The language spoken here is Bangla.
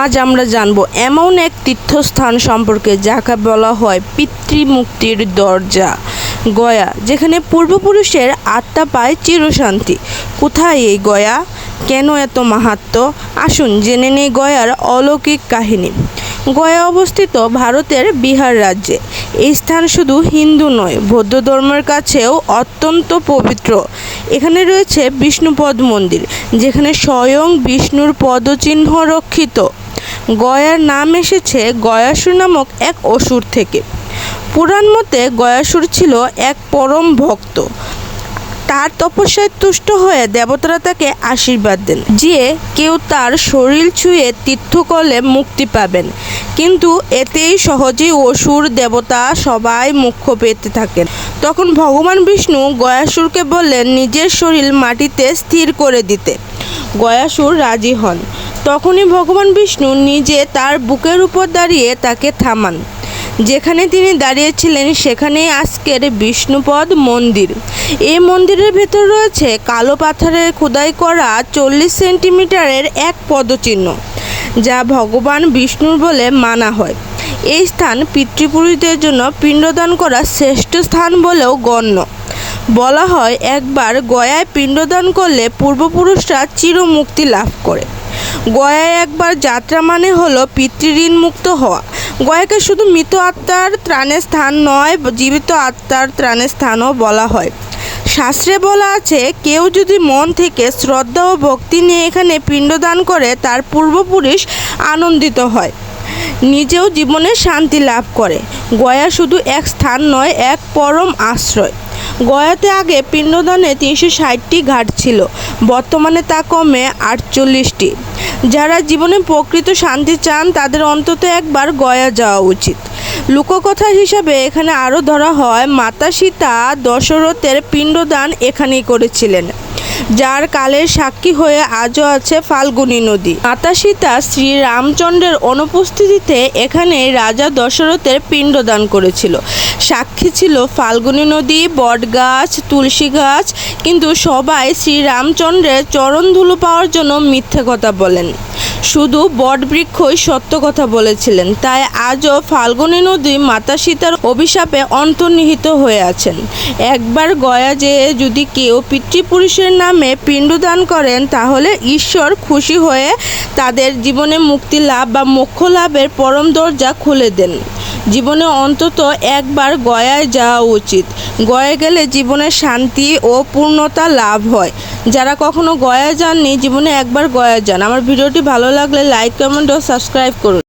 আজ আমরা জানব এমন এক তীর্থস্থান সম্পর্কে যাকে বলা হয় পিতৃমুক্তির দরজা। গয়া, যেখানে পূর্বপুরুষের আত্মা পায় চিরশান্তি। কোথায় এই গয়া? কেন এত মাহাত্ম? আসুন জেনে নেই গয়ার অলৌকিক কাহিনী। গয়া অবস্থিত ভারতের বিহার রাজ্যে। এই স্থান শুধু হিন্দু নয়, বৌদ্ধ ধর্মের কাছেও অত্যন্ত পবিত্র। এখানে রয়েছে বিষ্ণুপদ মন্দির, যেখানে স্বয়ং বিষ্ণুর পদচিহ্ন রক্ষিত। গয়ার নাম এসেছে গয়াসুর নামক এক অসুর থেকে। পুরাণ মতে গয়াসুর ছিল এক পরম ভক্ত। তার তপস্যায় তুষ্ট হয়ে দেবতারা তাকে আশীর্বাদ দেন। যে কেউ তার শরীর ছুঁয়ে তীর্থ করলে মুক্তি পাবেন। কিন্তু এতেই সহজেই অসুর দেবতা সবাই মুখ্য পেতে থাকেন। তখন ভগবান বিষ্ণু গয়াসুরকে বললেন, নিজের শরীর মাটিতে স্থির করে দিতে। গয়াসুর রাজি হন। তখনই ভগবান বিষ্ণু নিজে তার বুকের উপর দাঁড়িয়ে তাকে থামান। যেখানে তিনি দাঁড়িয়েছিলেন সেখানেই আজকের বিষ্ণুপদ মন্দির। এই মন্দিরের ভেতর রয়েছে কালো পাথরের খোদাই করা চল্লিশ সেন্টিমিটারের এক পদচিহ্ন, যা ভগবান বিষ্ণুর বলে মানা হয়। এই স্থান পিতৃপুরুষদের জন্য পিণ্ডদান করা শ্রেষ্ঠ স্থান বলেও গণ্য। বলা হয়, একবার গয়ায় পিণ্ডদান করলে পূর্বপুরুষরা চিরমুক্তি লাভ করে। গয়ায় একবার যাত্রা মানে হলো পিতৃঋণ মুক্ত হওয়া। গয়াকে শুধু মৃত আত্মার ত্রাণের স্থান নয়, জীবিত আত্মার ত্রাণের স্থানও বলা হয়। শাস্ত্রে বলা আছে, কেউ যদি মন থেকে শ্রদ্ধা ও ভক্তি নিয়ে এখানে পিণ্ডদান করে, তার পূর্বপুরুষ আনন্দিত হয়। নিজেও জীবনে শান্তি লাভ করে। গয়া শুধু এক স্থান নয়, এক পরম আশ্রয়। গয়াতে আগে পিণ্ডদানে তিনশো ষাটটি ঘাট ছিল। বর্তমানে তা কমে আটচল্লিশটি। যারা জীবনে প্রকৃত শান্তি চান, তাদের অন্তত একবার গয়া যাওয়া উচিত। লোককথা হিসাবে এখানে আরও ধরা হয়, মাতা সীতা দশরথের পিণ্ডদান এখানেই করেছিলেন। যার কালের সাক্ষী হয়ে আজও আছে ফাল্গুনী নদী। মাতা সীতা শ্রী রামচন্দ্রের অনুপস্থিতিতে এখানে রাজা দশরথের পিণ্ডদান করেছিল। সাক্ষী ছিল ফাল্গুনী নদী, বটগাছ, তুলসী গাছ, কিন্তু সবাই শ্রী রামচন্দ্রের চরণ ধুলো পাওয়ার জন্য মিথ্যে কথা বলেন। শুধু বটবৃক্ষই সত্য কথা বলেছিলেন, তাই আজও ফাল্গুনী নদী মাতা সীতার অভিশাপে অন্তর্নিহিত হয়ে আছেন। একবার গয়া যেয়ে যদি কেউ পিতৃপুরুষের নামে পিণ্ডদান করেন, তাহলে ঈশ্বর খুশি হয়ে তাদের জীবনে মুক্তি লাভ বা মোক্ষ লাভের পরম দরজা খুলে দেন। জীবনে অন্তত একবার গয়ায় যাওয়া উচিত। গয়ে গেলে জীবনে শান্তি ও পূর্ণতা লাভ হয়। যারা কখনো গয়া যাননি, জীবনে একবার গয়া যান। আমার ভিডিওটি ভালো লাগলে লাইক, কমেন্ট ও সাবস্ক্রাইব করুন।